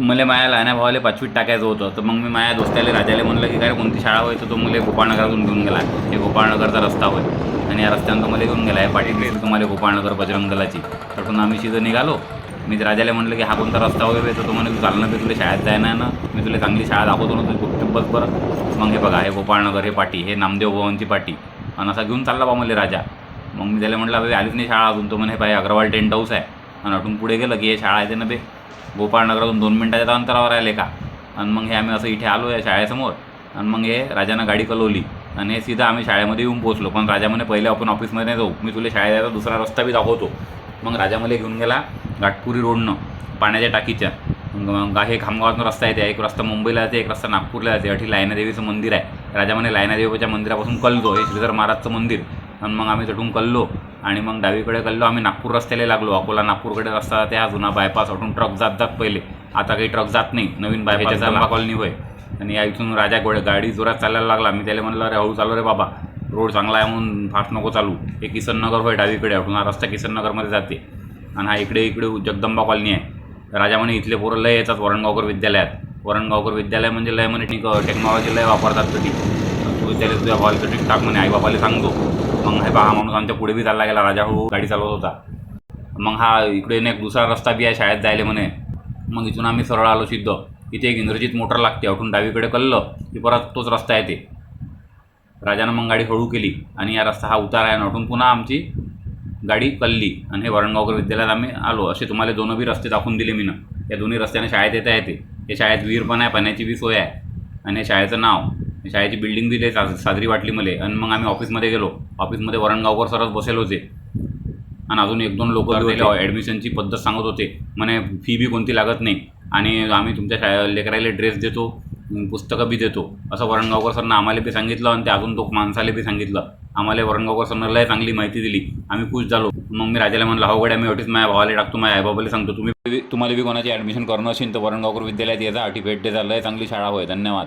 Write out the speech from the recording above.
मला माझ्या लहान्या भावाला पाचवीत टाकायचं होतं. तर मग मी माझ्या दोस्ताला राजाला म्हणलं की काय कोणती शाळा होय? तर तो मला गोपाळनगरातून घेऊन गेला. हे गोपाळनगरचा रस्ता होय. आणि या रस्त्यानं तो मला घेऊन गेला. आहे पाठीकडे तुम्हाला गोपाळनगर बजरंग दलाची तिथून आम्ही शिजं निघालो. मी राजाला म्हटलं की हा कोणता रस्ता वगैरे तर तो म्हणे तू चालणं तुला शाळेत जायना ना. मी तुला चांगली शाळा दाखवतो ना तू गुपचूप बस बरं. मग हे बघा हे गोपाळनगर हे पाटी हे नामदेव भवनची पाटी. आणि असा घेऊन चालला बा मला राजा. मग मी त्याला म्हटलं अबे आलीच नाही शाळा अजून. तो म्हणे पाहिजे अग्रवाल टेंट हाऊस आहे. आणि अटून पुढे गेलं की हे शाळा आहे ना बे. गोपाळनगरातून दोन मिनटाच्या अंतरावर आले का? आणि मग हे आम्ही असं इथे आलो या शाळेसमोर. आणि मग हे राजानं गाडी कलवली. आणि हे सीधा आम्ही शाळेमध्ये येऊन पोहोचलो. पण राजा म्हणे पहिले आपण ऑफिसमध्ये नाही जाऊ. मी तुला शाळेत जायचा दुसरा रस्ता बी दाखवतो. मग राजा मला घेऊन गेला घाटपुरी रोडनं पाण्याच्या टाकीच्या. मग हे खामगावातून रस्ता येते एक रस्ता मुंबईला जाते एक रस्ता नागपूरला जाते अठी लायनादेवीचं मंदिर आहे. राजा म्हणे लायनादेवीच्या मंदिरापासून कलतो. हे श्रीधर महाराजचं मंदिर. आणि मग आम्ही तिथून कललो. आणि मग डावीकडे कल्लो आम्ही नागपूर रस्त्याला लागलो. अकोला नागपूरकडे रस्ता हा जुना बायपास अटून ट्रक जात जात पहिले. आता काही ट्रक जात नाही. नवीन बायपास कॉलनी होय. आणि या इथून राजा गोडे गाडी जोरात चालायला लागला. मी त्याला म्हणलं अरे हळू चालू रे बाबा. रोड चांगला आहे म्हणून फास्ट नको चालू. हे किसननगर होय डावीकडे. अटून हा रस्ता किसननगरमध्ये जाते. आणि हा इकडे इकडे जगदंबा कॉलनी आहे. राजा म्हणे इथले पोरं लय येतात वरणगावकर विद्यालयात. वरणगावकर विद्यालय म्हणजे लय म्हणे टेक टेक्नॉलॉजी लय वापरतात कधी सांगतो त्याला तुझ्या भावाला ठीक टाक म्हणे आई बाबाला सांगतो. मग हे पहा माणूस आमच्या पुढे बी चालला गेला राजा हळू गाडी चालवत होता. मग हा इकडे एक दुसरा रस्ता बी आहे शाळेत जायला म्हणे. मग इथून आम्ही सरळ आलो सिद्ध. इथे एक इंद्रजित मोटर लागते अठून डावीकडे कल्लं की परत तोच रस्ता येते. राजानं मग गाडी हळू केली आणि या रस्ता हा उतार आहे आणि उठून पुन्हा आमची गाडी कल्ली आणि हे वरणगावकर विद्यालयात आम्ही आलो. असे तुम्हाला दोन बी रस्ते दाखवून दिले मी ना या दोन्ही रस्त्याने शाळेत येता येते. हे शाळेत विहीर पण आहे पाण्याची बी सोय आहे. आणि या शाळेचं नाव शाळेची बिल्डिंग बी सा साजरी वाटली मला. आणि मग आम्ही ऑफिसमध्ये गेलो. ऑफिसमध्ये वरणगावकर सरच बसेल होते. आणि अजून एक दोन लोक ॲडमिशनची पद्धत सांगत होते. म्हणे फी बी कोणती लागत नाही. आणि आम्ही तुमच्या शाळा लेकराला ड्रेस देतो पुस्तकं बी देतो. असं वरणगावकर सरनं आम्हाला बी सांगितलं आणि ते अजून तो माणसाला बी सांगितलं. आम्हाला वरणगावकर सरनं लय चांगली माहिती दिली. आम्ही खुश झालो. मग मी राजाला म्हणलं गड्या मी अटीच माझ्या भावाला टाकतो माझ्या आईबाबाला सांगतो. तुम्ही तुम्हाला बी कोणाची ॲडमिशन करणं असेल तर वरणगावकर विद्यालयात येता अटी भेट देता लय चांगली शाळा होय. धन्यवाद.